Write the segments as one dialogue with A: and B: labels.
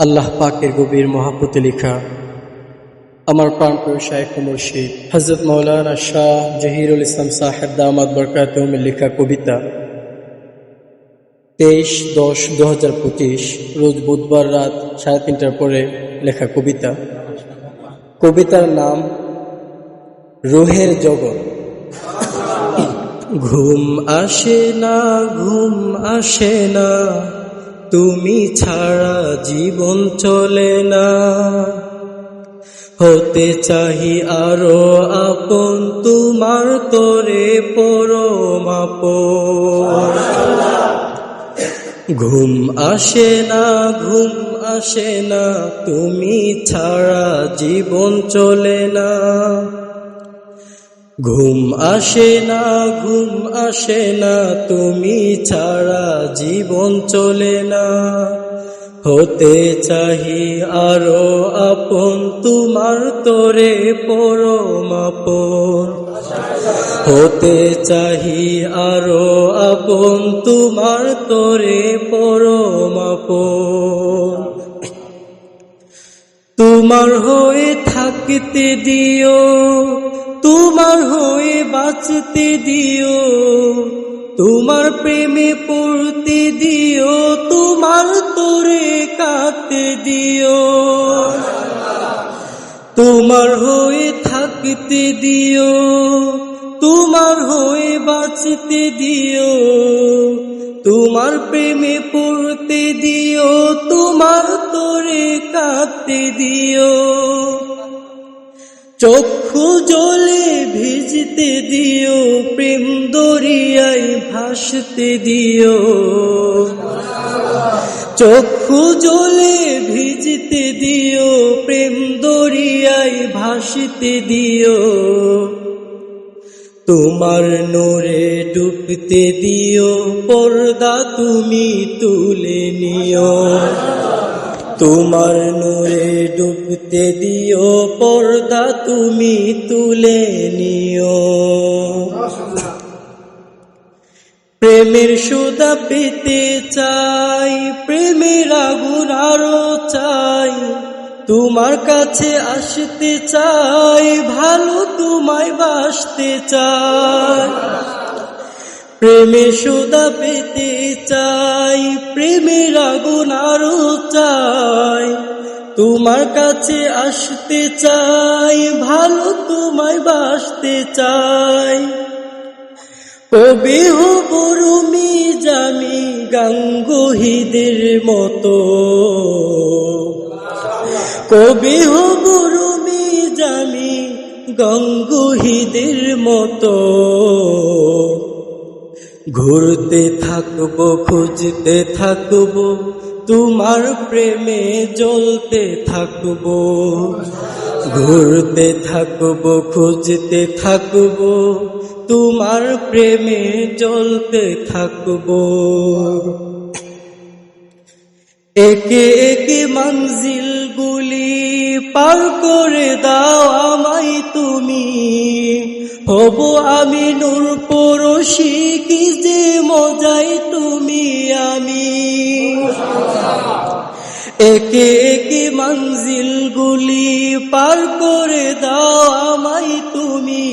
A: আল্লাহ পাকের গভীর মহাপতে লেখা, আমার প্রাণপ্রিয় শায়েখ মুর্শিদ হজরত মৌলানা শাহ জহিরুল ইসলাম সাহেব দামাদ বরকাতমের লেখা কবিতা, তেইশ দশ দু হাজার পঁচিশ, রোজ বুধবার রাত সাড়ে তিনটার পরে লেখা কবিতা। কবিতার নাম, রোহের জগৎ। ঘুম আসে না, ঘুম আসে না। তুমি ছাড়া জীবন চলে না। হতে চাহি আরও আপন, তোমার তোরে পরমাপ ঘুম আসে না, ঘুম আসে না, তুমি ছাড়া জীবন চলে না। ঘুম আসে না, ঘুম আসে না, তুমি ছাড়া জীবন চলে না। হতে চাহি আরও আপন, তোমার তোরে পরমাপন হতে চাহি আরও আপন, তোমার তোরে পরমাপন তোমার হয়ে থাকতে দিও তোমার হয়ে বাঁচতে দিও, তোমার প্রেমে পড়তে দিও, তোমার তোরে কাঁদতে দিও। তোমার হয়ে থাকতে দিও, তোমার হয়ে বাঁচতে দিও, তোমার প্রেমে পড়তে দিও, তোমার তোরে কাঁদতে দিও। চক্ষু জলে ভিজতে দিও, প্রেম দরিয়ায় ভাসতে দিও। চক্ষু জলে ভিজতে দিও, প্রেম দরিয়ায় ভাসতে দিও। তোমার নোরে ডুবতে দিও, পর্দা তুমি তুলে নিও। তোমার নূরে ডুবতে দিও, পর্দা তুমি তুলে নিও। প্রেমের সুদা পেতে চাই, প্রেমের আগুন আরও চাই। তোমার কাছে আসতে চাই, ভালো তোমায় বাসতে চাই। প্রেমে সুদা পেতে চাই প্রেমের আগুন আরও চাই। তোমার কাছে আসতে চাই, ভালো তোমায় বাসতে চাই। কবি হব রুমি জামি গাঙ্গুহিদের মতো। কবি হব রুমি জামি গঙ্গুহিদের মতো। ঘুরতে থাকব, খুঁজতে থাকব, তোমার প্রেমে জ্বলতে থাকব। ঘুরতে থাকব, খুঁজতে থাকব, তোমার প্রেমে জ্বলতে থাকব। একে একে মঞ্জিল গুলি পার করে দাও আমায় তুমি। হব আমি নূর পরশি কি যে মজাই তুমি আমি। একে একে মঞ্জিল গুলি পার করে দাও আমায় তুমি।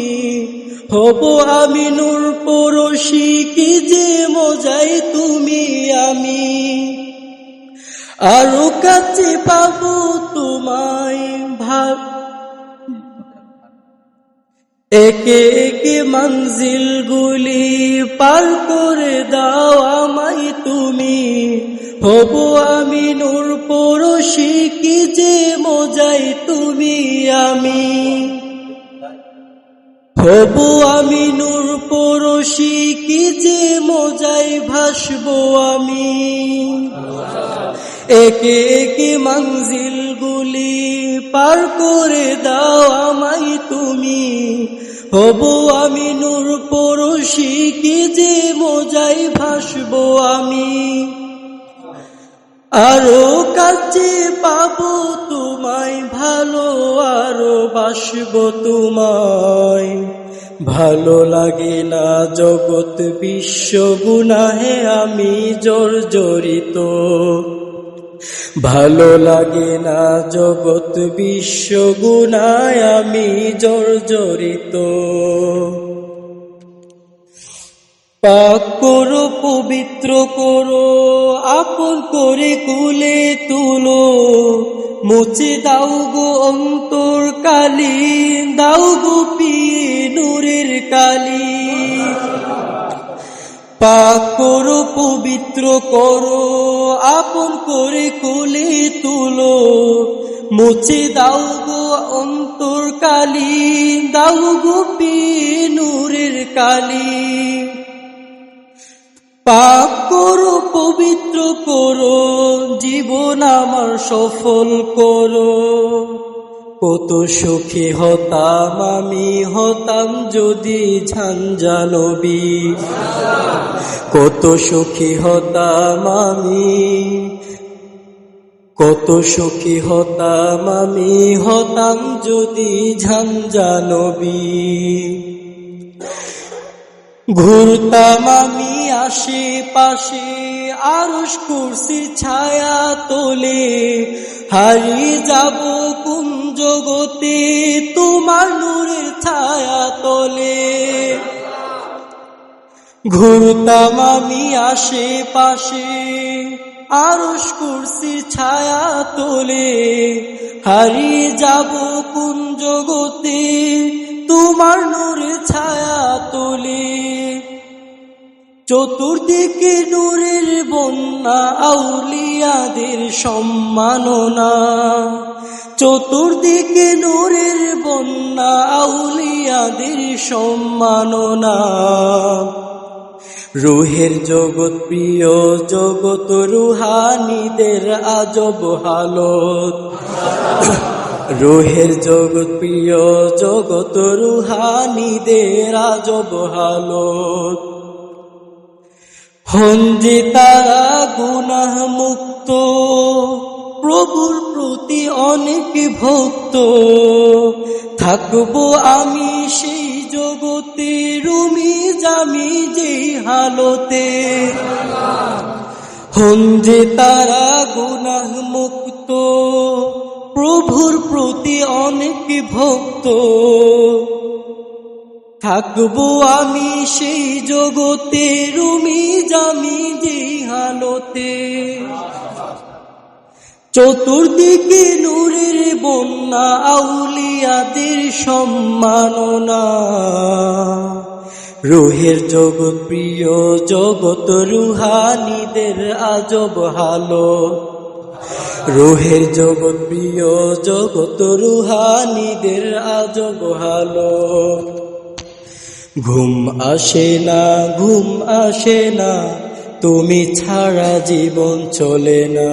A: হব আমি নূর পরশি কি যে মজাই তুমি আমি। আরও কাছে পাবো তোমায়, ভাব একে একে মঞ্জিল গুলি পার করে দাও আমাই তুমি। হব আমি নূর পরশি, কি যে মজাই তুমি আমি। হব আমি নূর পরশি, কি যে মজাই ভাসবো আমি। একে একে মঞ্জিল গুলি পার করে দাও আমাই তুমি। হব আমি নূর পরশি কি যে মজাই ভাসবো আমি? আরও কাছে পাবো তোমায়, ভালো আরও বাসবো তোমায়। ভালো লাগে না জগৎ বিশ্ব গুনাহে আমি জর্জরিত। ভালো লাগে না জগৎ বিশ্ব গুণায় আমি জর্জরিত। পাক করো, পবিত্র করো, আপন করে কুলে তুলো। মুছে দাও গো অন্তর কালি, দাও গো পিয়ে নূরের কালি। পাক করো, পবিত্র করো, আপন করে মুছে দাও গো অন্তর কালি দাও গো নূরের কালি। পাপ করো, পবিত্র করো, জীবন আমার সফল করো। কত সুখী হতাম, আমি হতাম যদি ঝঞ্ঝানবী কত সুখী হতাম, আমি কত সুখী হতাম আমি, হতাম যদি ঝঞ্ঝানবী। ঘুরতাম আমি আশেপাশে আরস কুরসি ছায়া তোলে। হারিয়ে যাব কোন জগতে, তোমার নূরের ছায়া তোলে। ঘুরতাম আমি আশেপাশে আরস কুরসি ছায়া তোলে, হারিয়ে যাব কোন জগতে, তোমার নূরের ছায়া তোলে। চতুর্দিকে নূরের বন্যা, আউলিয়াদের সম্মাননা। চতুর্দিকে নূরের বন্যা, আউলিয়াদের সম্মাননা। রুহের জগৎ, প্রিয় জগত রুহানিদের আজব হালত। রুহের জগৎ, প্রিয় জগত রুহানিদের আজব হালত। হঞ্জি তারা গুনাহ মুক্ত প্রভুর প্রতি অনেক ভক্ত। থাকব আমি সেই জগতে, রুমি জামি যেই হালতে। হঞ্জে তারা গুনাহ মুক্ত, প্রভুর প্রতি অনেক ভক্ত। থাকব আমি সেই জগতে, রুমি জামি যে হালতে। চতুর্দিকে নূরের বন্যা, আউলিয়াদের সম্মাননা। রুহের জগৎ প্রিয় জগত রুহানিদের আজব হালো। রুহের জগৎ প্রিয় জগত রুহানিদের আজব হালো। ঘুম আসে না, ঘুম আসে না, তুমি ছাড়া জীবন চলে না।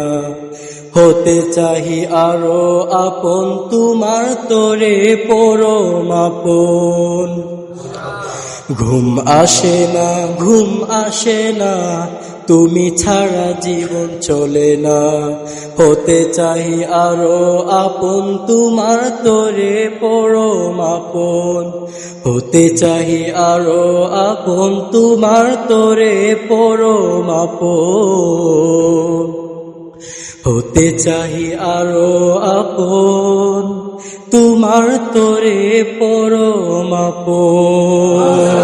A: হতে চাহি আরও আপন, তোমার তোরে পরম আপন ঘুম আসে না, ঘুম আসে না, তুমি ছাড়া জীবন চলে না। হতে চাই আরও আপন, তোমার তোরে পরম আপন হতে চাই আরও আপন, তোমার তোরে পরম আপন হতে চাহি আরও আপন তোমার তোরে পরম আপন।